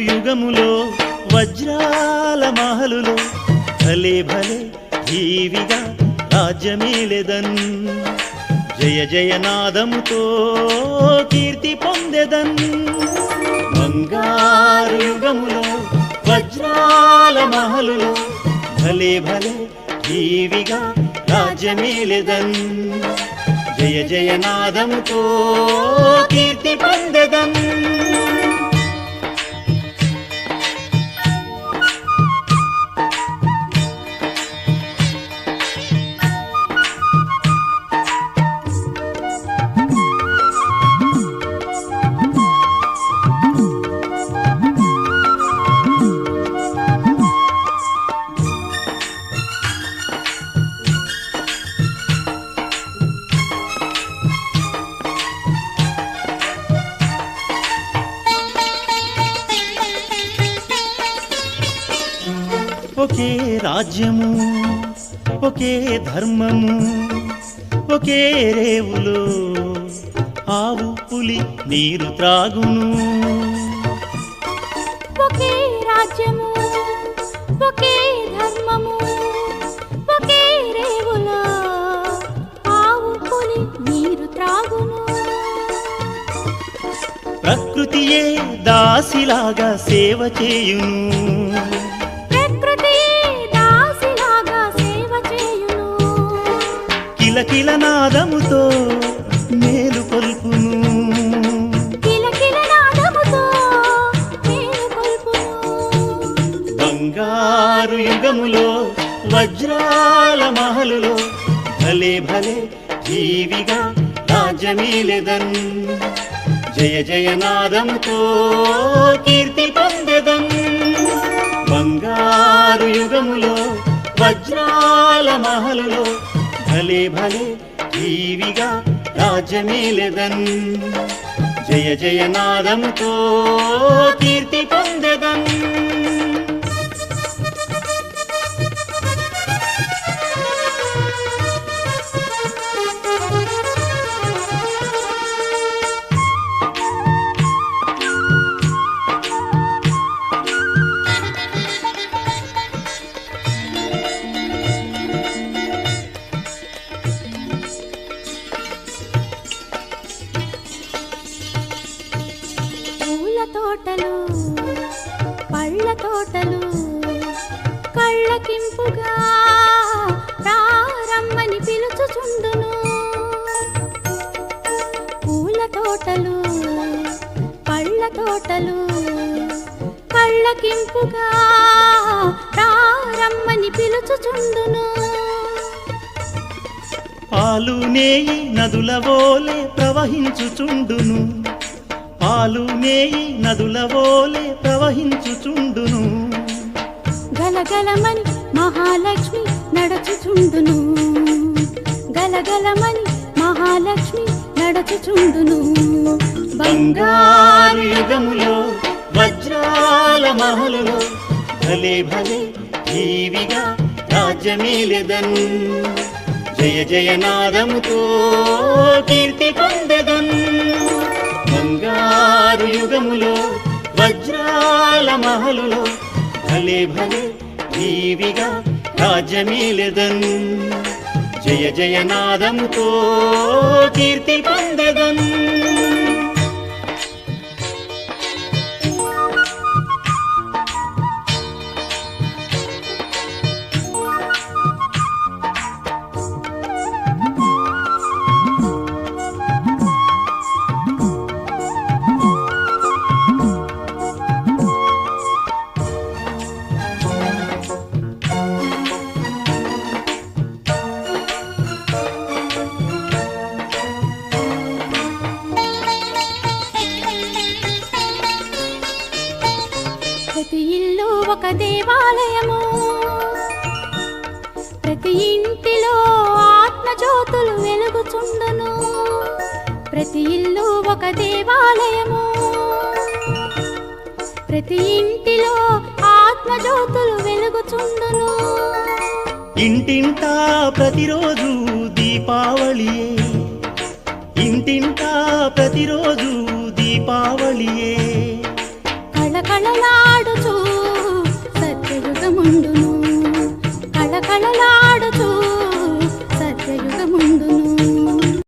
యుగములో వజ్రాల మహలులో భలే భలే జీవిగా రాజ్యమేలెదన్. జయ జయనాదముతో కీర్తి పొందెదన్. బంగారు యుగములో వజ్రాల మహలులో భలే భలే జీవిగా రాజ్యమేలెదన్. జయ జయనాదముతో కీర్తి పొందెదన్. ఒకే రాజ్యము ఒకే ధర్మము ఒకే రేవులో. ఆవు పులి నీరు త్రాగును. ఒకే రాజ్యము ఒకే ధర్మము ఒకే రేవులో. ఆవు పులి నీరు త్రాగును. ప్రకృతియే దాసిలాగా సేవ చేయును. కిలకిల నాదముతో మేలు కొల్పును. బంగారు యుగములో వజ్రాల మహలులో భలే భలే జీవిగా రాజ్యమీలెదన్. జయ జయనాదముతో కీర్తి పొందెదన్. బంగారు యుగములో వజ్రాల మహలులో భలే భలే జీవిగా రాజ్యమేలెదన్ జయ జయనాదముతో కీర్తి పొందెదన్. తోటలు పళ్ళ తోటలు కళ్ళకింపుగా రారమ్మని పిలుచుచుండును. పూల తోటలు పళ్ళ తోటలు కళ్ళకింపుగా రారమ్మని పిలుచుచుండును. పాలు నేయి నదుల వోలే ప్రవహించుచుండును. పాలు నేయి నదుల వోలే ప్రవహించుచుండును. గలగలమని మహాలక్ష్మి నడచుచుండును. గలగలమని మహాలక్ష్మి నడచుచుండును. బంగారు యుగములో వజ్రాల మహలులో భలే భలే జీవిగా రాజ్యమేలెదన్. జయ జయనాదముతో కీర్తి పొందెదన్. వజ్రాల మహలులో భలే భలే జీవిగా రాజ్యమీలెదన్. జయ జయనాదముతో కీర్తి పొందెదన్ ప్రతి ఇల్లు ఒక దేవాలయము. ప్రతి ఇంటిలో ఆత్మ జ్యోతులు వెలుగుచుండును. ప్రతి ఇల్లు ఒక దేవాలయము. ప్రతి ఇంటిలో ఆత్మ జ్యోతులు వెలుగుచుండును. ఇంటింటా ప్రతిరోజు దీపావళియే. ఇంటింటా ప్రతిరోజు దీపావళియే. కళకళలా